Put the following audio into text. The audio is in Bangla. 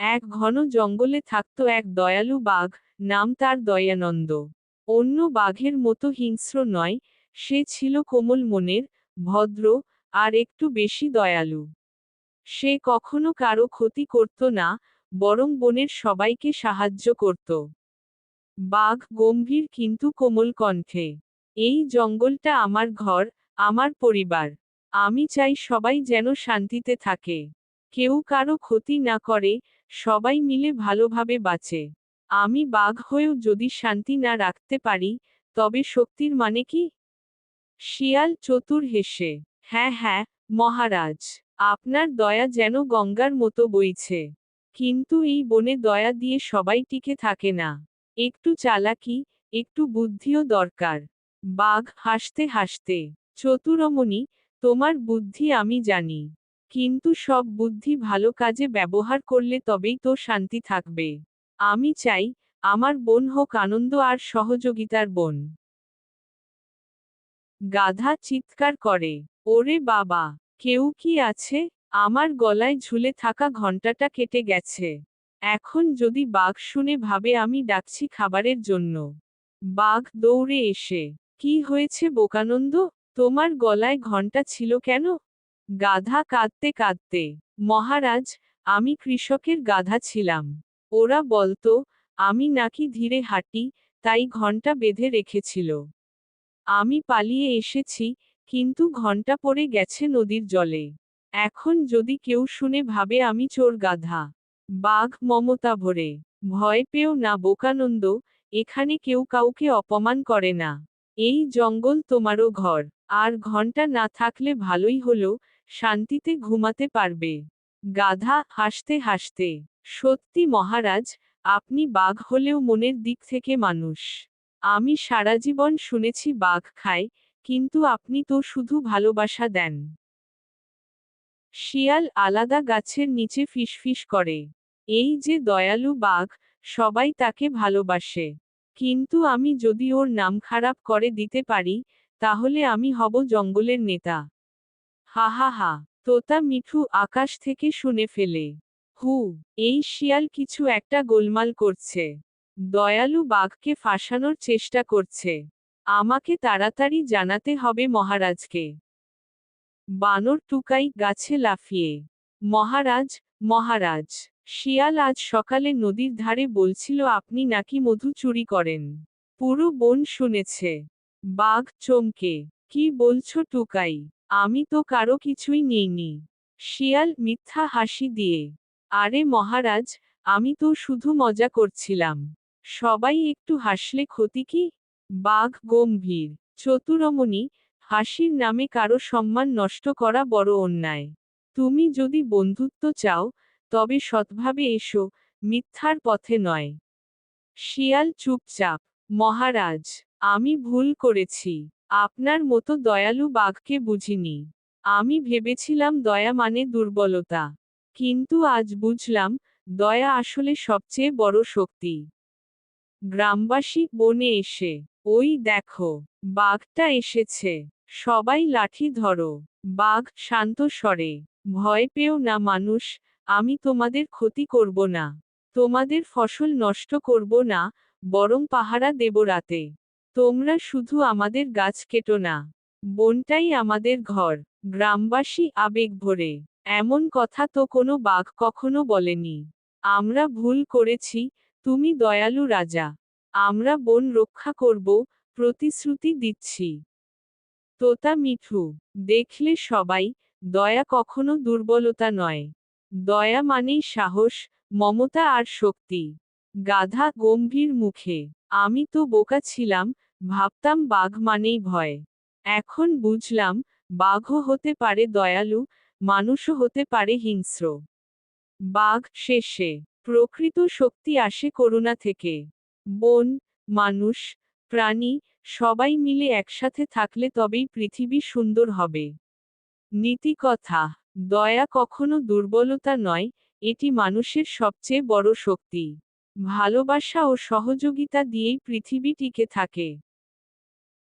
এক ঘন জঙ্গলে থাকত এক দয়ালু বাঘ, নাম তার দয়ানন্দ। অন্য বাঘের মতো হিংস্র নয়, সে ছিল কোমল মনের, ভদ্র, আর একটু বেশি দয়ালু। সে কখনো কারও ক্ষতি করত না, বরং বনের সবাইকে সাহায্য করত। বাঘ গম্ভীর কিন্তু কোমল কণ্ঠে, এই জঙ্গলটা আমার ঘর, আমার পরিবার। আমি চাই সবাই যেন শান্তিতে থাকে। কেউ কারও ক্ষতি না করে, সবাই মিলে ভালোভাবে বাঁচে। আমি বাঘ হয়েও যদি শান্তি না রাখতে পারি, তবে শক্তির মানে কি? শিয়াল চতুর হেসে হ্যাঁ হ্যাঁ মহারাজ, আপনার দয়া যেন গঙ্গার মতো বইছে। কিন্তু এই বনে দয়া দিয়ে সবাই টিকে থাকে না। একটু চালাকি, একটু বুদ্ধিও দরকার। বাঘ হাসতে হাসতে, চতুরমণি তোমার বুদ্ধি আমি জানি। কিন্তু সব বুদ্ধি ভালো কাজে ব্যবহার করলে তবেই তো শান্তি থাকবে। আমি চাই, আমার বোন হোক আনন্দ আর সহযোগিতার বোন। গাধা চিৎকার করে, ওরে বাবা, কেউ কি আছে? আমার গলায় ঝুলে থাকা ঘন্টাটা কেটে গেছে। এখন যদি বাঘ শুনে ভাবে আমি ডাকছি খাবারের জন্য। বাঘ দৌড়ে এসে, কি হয়েছে বোকানন্দ? তোমার গলায় ঘণ্টা ছিল কেন? গাধা কাঁদতে কাঁদতে। মহারাজ, আমি কৃষকের গাধা ছিলাম। ওরা বলতো, আমি নাকি ধীরে হাঁটি, তাই ঘণ্টা বেঁধে রেখেছিল। আমি পালিয়ে এসেছি, কিন্তু ঘণ্টা পড়ে গেছে নদীর জলে। এখন যদি কেউ শুনে ভাবে আমি চোর গাধা। বাঘ মমতা ভরে। ভয় পেও না বোকানন্দ, এখানে কেউ কাউকে অপমান করে না। এই জঙ্গল তোমারও ঘর। আর ঘণ্টা না থাকলে ভালোই হলো, শান্তিতে ঘুমাতে পারবে। গাধা, হাসতে হাসতে। সত্যি মহারাজ, আপনি বাঘ হলেও মনের দিক থেকে মানুষ। আমি সারা জীবন শুনেছি বাঘ খায়, কিন্তু আপনি তো শুধু ভালোবাসা দেন। শিয়াল আলাদা গাছের নিচে ফিসফিস করে। এই যে দয়ালু বাঘ, সবাই তাকে ভালোবাসে। কিন্তু আমি যদি ওর নাম খারাপ করে দিতে পারি তাহলে আমি হব জঙ্গলের নেতা। হা হা হা, তোতা মিঠু আকাশ থেকে শুনে ফেলে। হু, এই শিয়াল কিছু একটা গোলমাল করছে। দয়ালু বাঘকে ফাঁসানোর চেষ্টা করছে। আমাকে তাড়াতাড়ি জানাতে হবে মহারাজকে। বানর টুকাই গাছে লাফিয়ে। মহারাজ মহারাজ, শিয়াল আজ সকালে নদীর ধারে বলছিল, আপনি নাকি মধু চুরি করেন? পুরো বন শুনেছে। বাঘ চমকে, কি বলছো টুকাই? আমি তো কারও কিছুই নিইনি। শিয়াল মিথ্যা হাসি দিয়ে, আরে মহারাজ, আমি তো শুধু মজা করছিলাম। সবাই একটু হাসলে ক্ষতি কি? বাঘ গম্ভীর, চতুরমণি, হাসির নামে কারও সম্মান নষ্ট করা বড় অন্যায়। তুমি যদি বন্ধুত্ব চাও, তবে সৎভাবে এসো, মিথ্যার পথে নয়। শিয়াল চুপচাপ, মহারাজ আমি ভুল করেছি। আপনার মতো দয়ালু বাঘকে বুঝিনি। আমি ভেবেছিলাম দয়া মানে দুর্বলতা। কিন্তু আজ বুঝলাম, দয়া আসলে সবচেয়ে বড় শক্তি। গ্রামবাসী বনে এসে, ওই দেখো, বাঘটা এসেছে। সবাই লাঠি ধরো। বাঘ শান্ত স্বরে, ভয় পেও না মানুষ, আমি তোমাদের ক্ষতি করব না। তোমাদের ফসল নষ্ট করব না, বরং পাহারা দেব রাতে। তোমরা শুধু আমাদের গাছ কেটো না, বনটাই আমাদের ঘর, গ্রামবাসী আবেগ ভরে। এমন কথা তো কোনো বাঘ কখনো বলেনি। আমরা ভুল করেছি, তুমি দয়ালু রাজা। আমরা বন রক্ষা করব, প্রতিশ্রুতি দিচ্ছি। তোতা মিঠু, দেখলে সবাই, দয়া কখনো দুর্বলতা নয়। দয়া মানেই সাহস, মমতা আর শক্তি। গাধা গম্ভীর মুখে। আমি তো বোকা ছিলাম ভাবতাম বাঘ মানেই ভয়। এখন বুঝলাম, বাঘও হতে পারে দয়ালু, মানুষও হতে পারে হিংস্র। বাঘ শেষে, প্রকৃত শক্তি আসে করুণা থেকে। বন, মানুষ, প্রাণী, সবাই মিলে একসাথে থাকলে তবেই পৃথিবী সুন্দর হবে। নীতিকথা, দয়া কখনো দুর্বলতা নয়, এটি মানুষের সবচেয়ে বড় শক্তি। ভালোবাসা ও সহযোগিতা দিয়েই পৃথিবী টিকে থাকে।